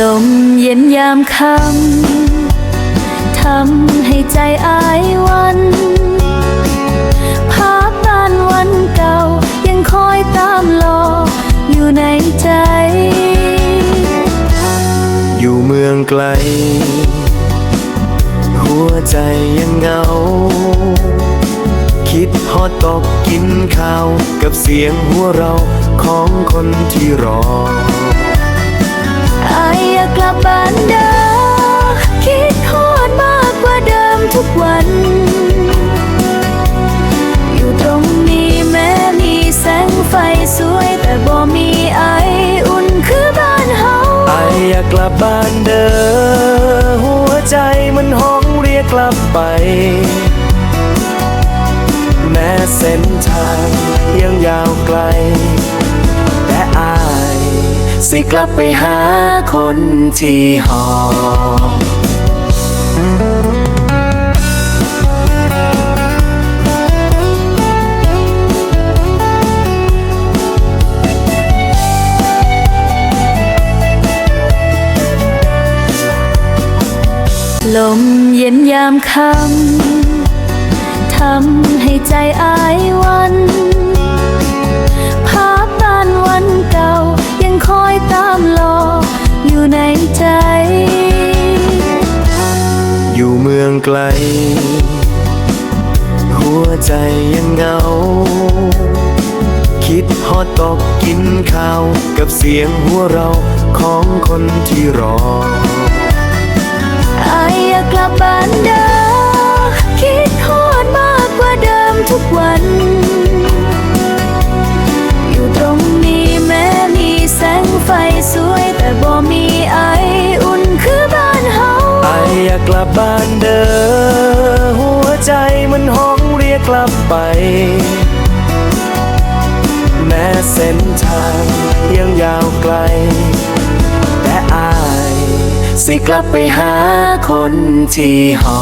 ลมเย็นยามค่ำทำให้ใจอายวันภาพบ้านวันเก่ายังคอยตามรออยู่ในใจ อยู่เมืองไกล หัวใจยังเหงา คิดฮอดตกกินข้าว กับเสียงหัวเราของคนที่รอายอยากลับบ้านเด้อคิดฮอดมากกว่าเดิมทุกวัน อยู่ตรงนี้แม้มีแสงไฟสวย แต่บ่มีไออุ่นคือบ้านเฮาไออยากกลับบ้านเด้อหัวใจมันห้องเรียกกลับไป แม้เส้นทางยัง สิกลับไปหาคนที่หอมลมเย็นยามค่ำทำให้ใจอายวัน กล หัวใจยังเหงา คิดฮอดตอกกินข้าว กับเสียงหัวเราของคนที่รออายอยากกลับบ้านเด้อคิดฮอดมากกว่าเดิมทุกวันอยู่ตรงนี้แม้มีแสงไฟสวยแต่บ่มีไอ กกลับบ้านเด้อหัวใจมันห้องเรียกกลับไป แม้เส้นทางยังยาวไกล แต่อาย สิกลับไปหาคนที่หอ